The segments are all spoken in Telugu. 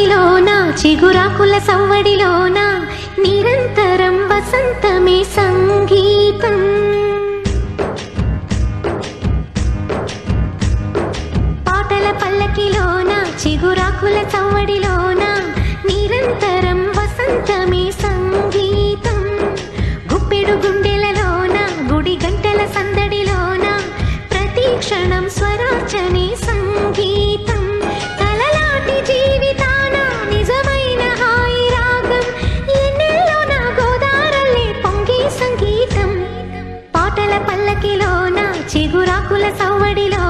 సవ్వడిలోన చిగురాకుల సవ్వడిలోన నిరంతరం వసంతమే సంగీతం. పాటల పల్లకిలోన చిగురాకుల సవ్వడిలోనా చిగురాకుల సవ్వడిలో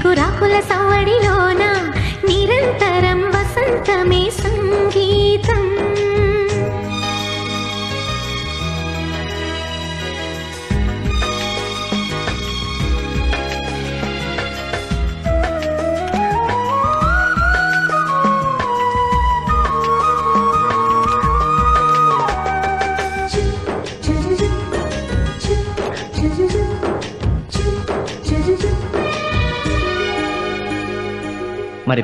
చిగురాకుల సవడిలోన నిరంతరం వసంతమే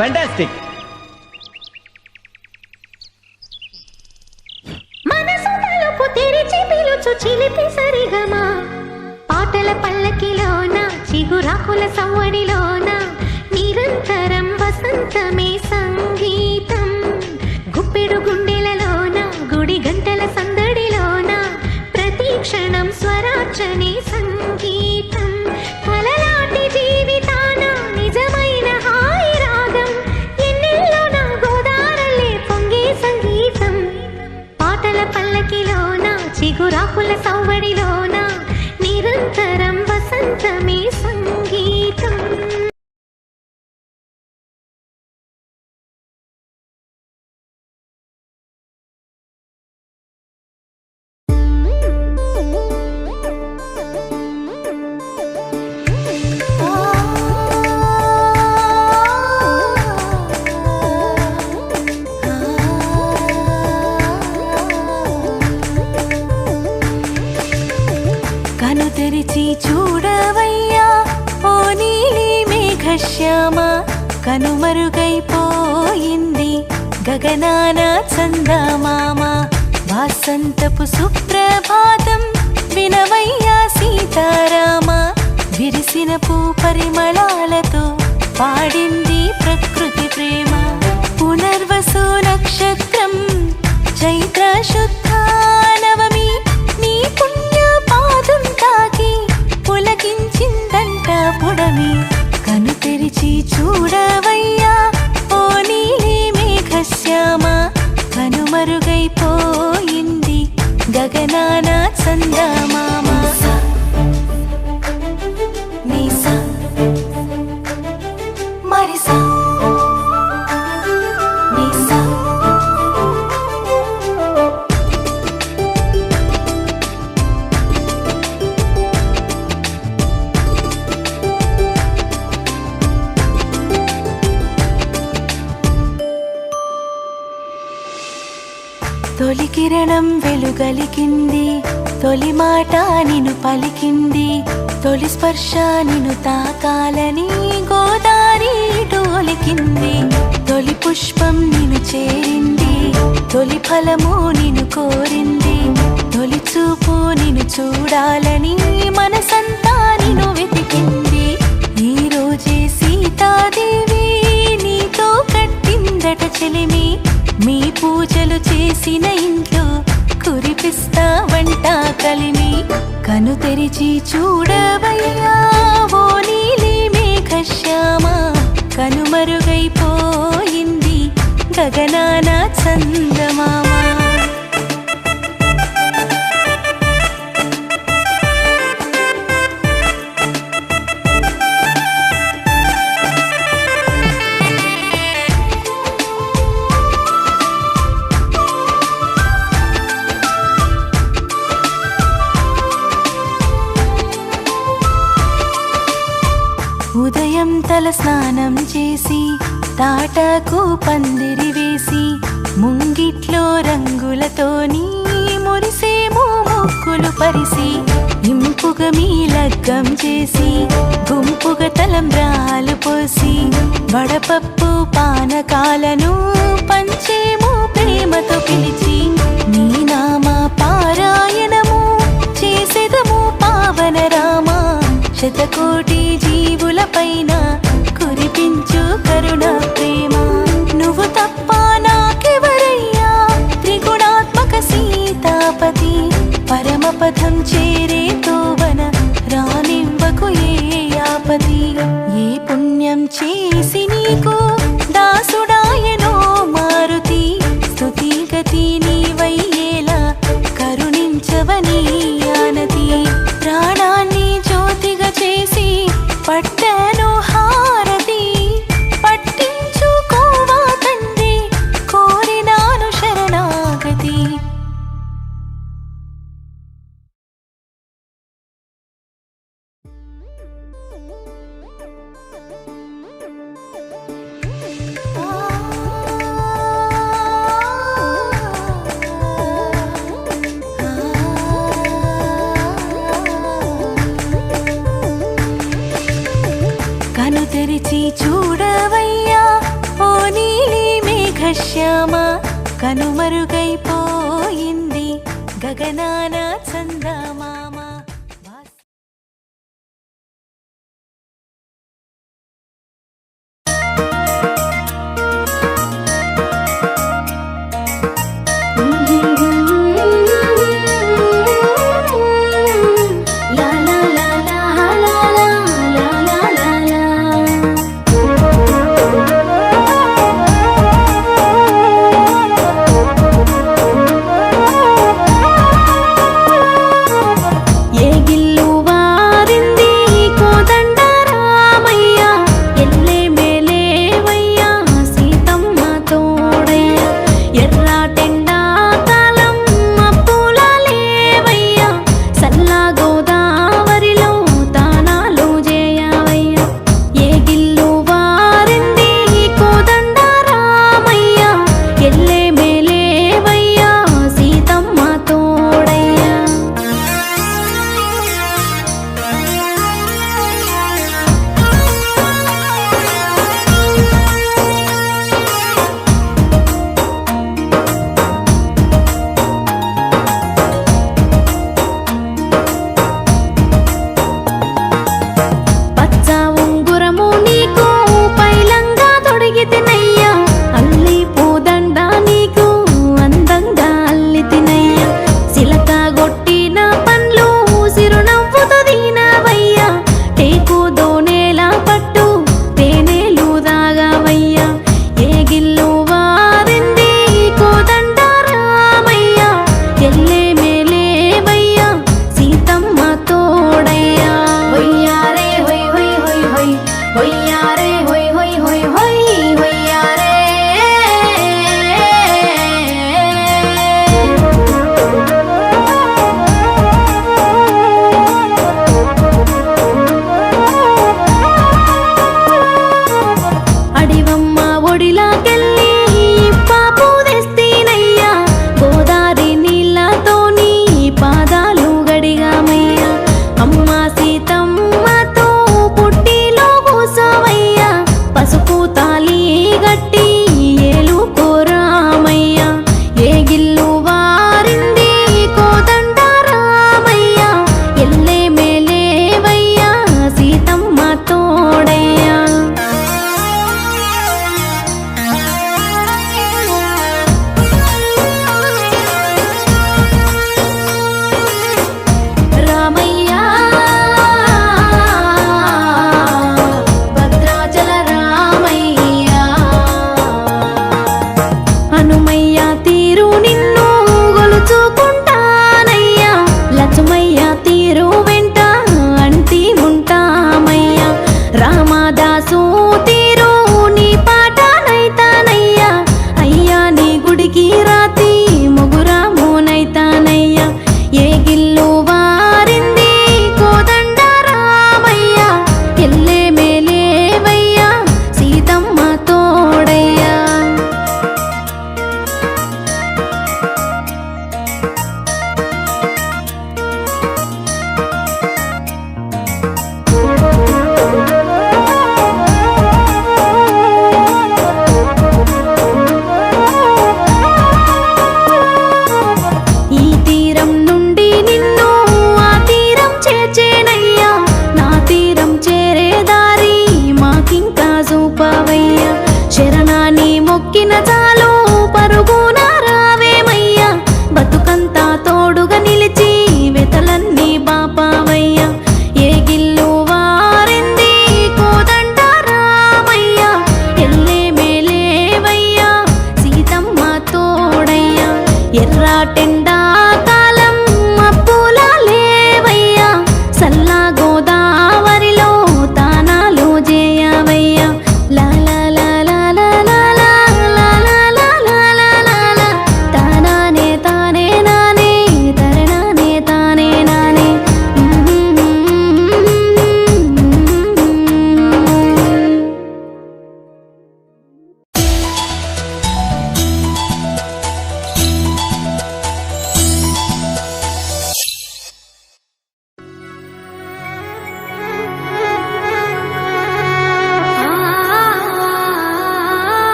Fantastic! తెరిచి చూడవయ్యా ఓ నీలి మేఘశ్యామ కనుమరుగైపోయింది గగనాన చందమామ వాసంతపు సుప్రభాతం వినవయ్యా సీతారామ విరిసిన పూ పరిమళాలతో పాడింది ప్రకృతి ప్రేమ. పునర్వసు నక్షత్రం చైత్ర శుద్ధ పొడమి కను తెరిచి చూడవయ్యా. ఓ నీలి మేఘశ్యామ కనుమరుగైపోయింది గగనాన చందమామ. కిరణం తొలి మాట నిన్ను పలికింది. తొలి స్పర్శ నిన్ను తాకాలని గోదారి డోలికింది. తొలి పుష్పం నిన్ను చేరింది. తొలి ఫలము నిన్ను కోరింది. తొలి చూపు నిన్ను చూడాలని మనసంతా నిన్ను వెతికింది. ఈ రోజే సీతాదేవి నీతో కట్టిందట చెలిమి. మీ పూజలు చేసిన ఇంట్లో కురిపిస్తా కలిమి. కను తెరిచి చూడవయ్యా ఓ నీలి మేఘశ్యామ. కనుమరుగైపోయింది తల స్నానం చేసి తాటకు పందిరి వేసి ముంగిట్లో రంగులతోని మురిసేమో ముక్కులు పరిసి ఇంపుగా మీ లగ్గం చేసి గుంపుగా తలంబ్రాలు పోసి వడపప్పు పానకాలను పంచేమో ప్రేమతో పిలిచి నీ నామ పారాయణము చేసేదము పావన రామా. శతకోటి జీవులపైన కురిపించు కరుణ ప్రేమ. నువ్వు తప్ప నాకెవరయ్యా? త్రిగుణాత్మక సీతాపతి పరమపథం చే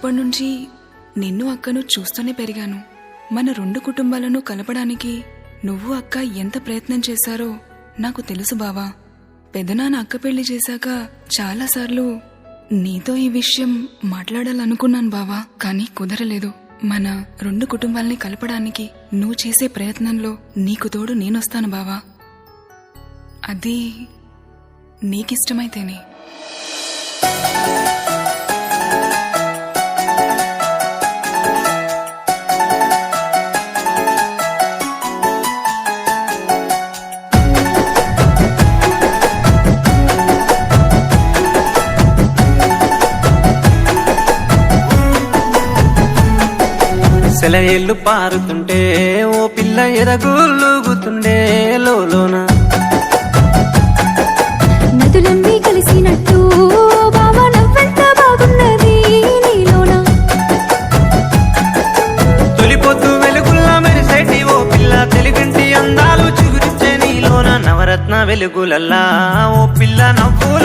చిన్నప్పటి నుంచి నిన్ను అక్కను చూస్తూనే పెరిగాను. మన రెండు కుటుంబాలను కలపడానికి నువ్వు అక్క ఎంత ప్రయత్నం చేశారో నాకు తెలుసు బావా. పెదనాన్న అక్క పెళ్ళి చేశాక చాలాసార్లు నీతో ఈ విషయం మాట్లాడాలనుకున్నాను బావా కానీ కుదరలేదు. మన రెండు కుటుంబాల్ని కలపడానికి నువ్వు చేసే ప్రయత్నంలో నీకు తోడు నేనొస్తాను బావా. అది నీకిష్టమైతేనే. సెలయేళ్ళు పారుతుంటే ఓ పిల్ల ఎరగులుగుతుండే లోన నదులన్నీ కలిసినట్టు వెలుగులల్లా ఓ పిల్ల నవ్వు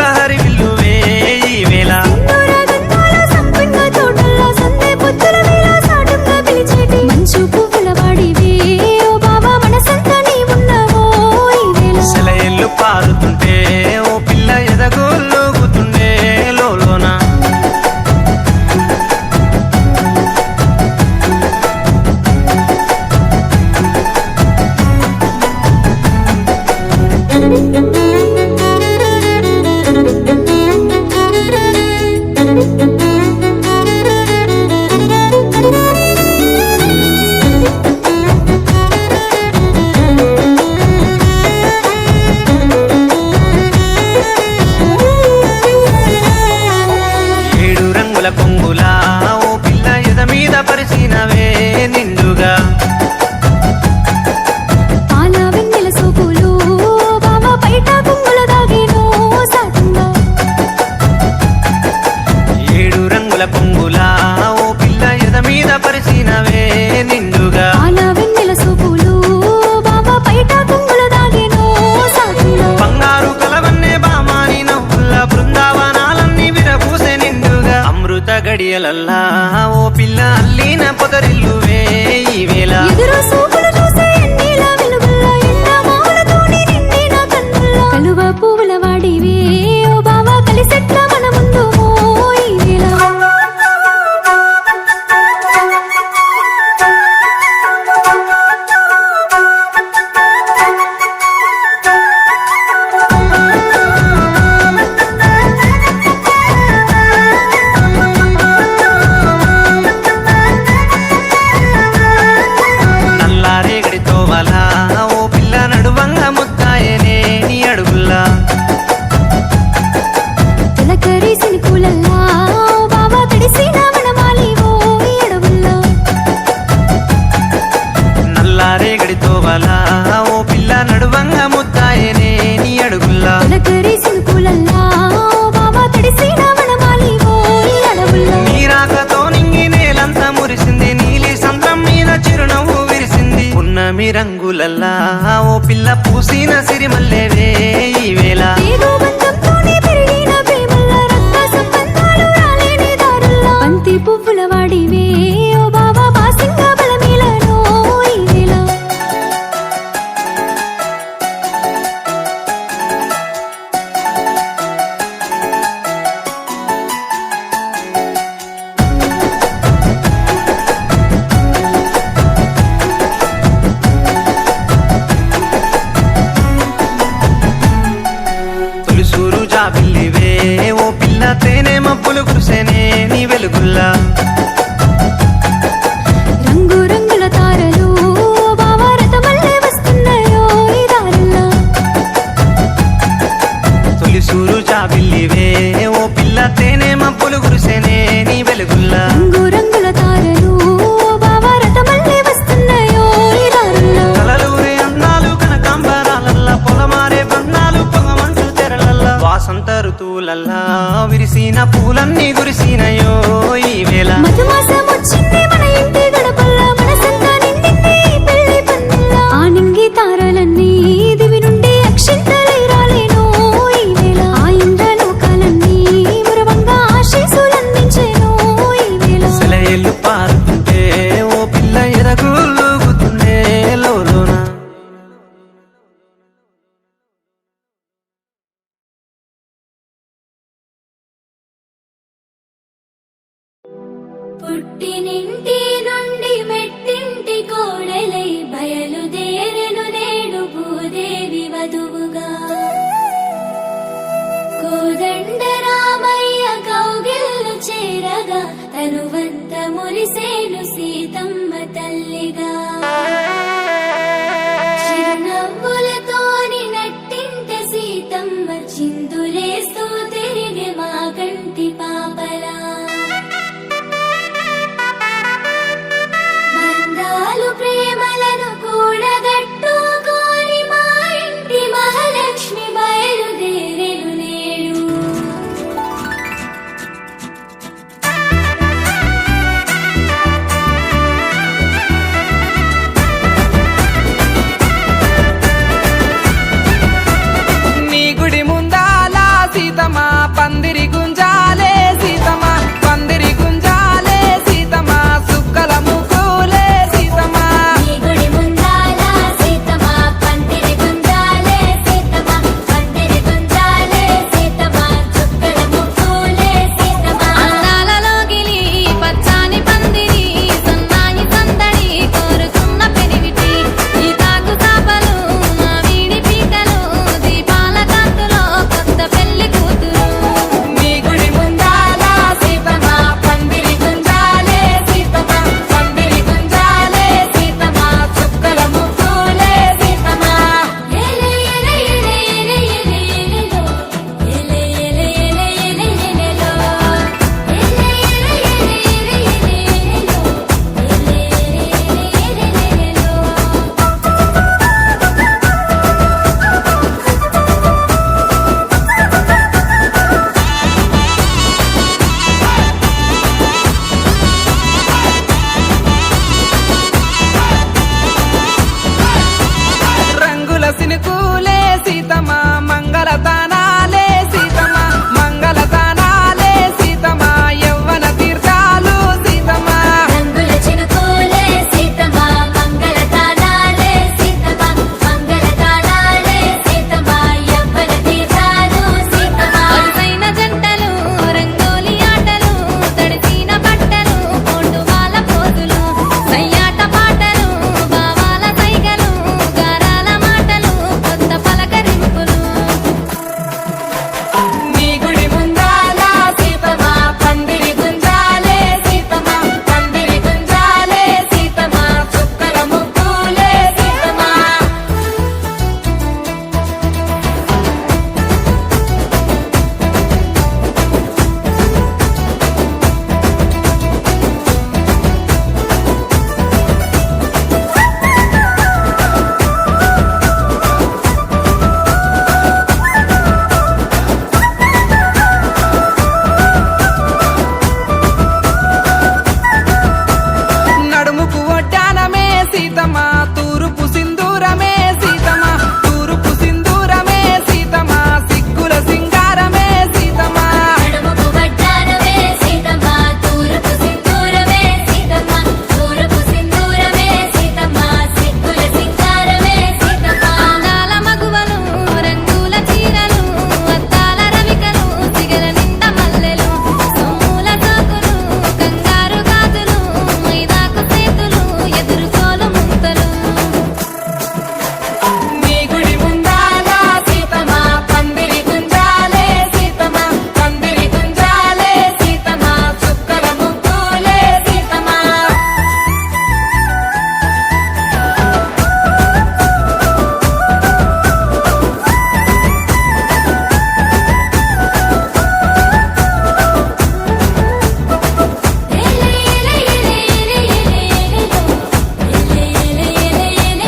పియలల్లా ఓ పిల్ల అల్లిన పొదరిల్లు పూలల్లా విరిసిన పూలన్నీ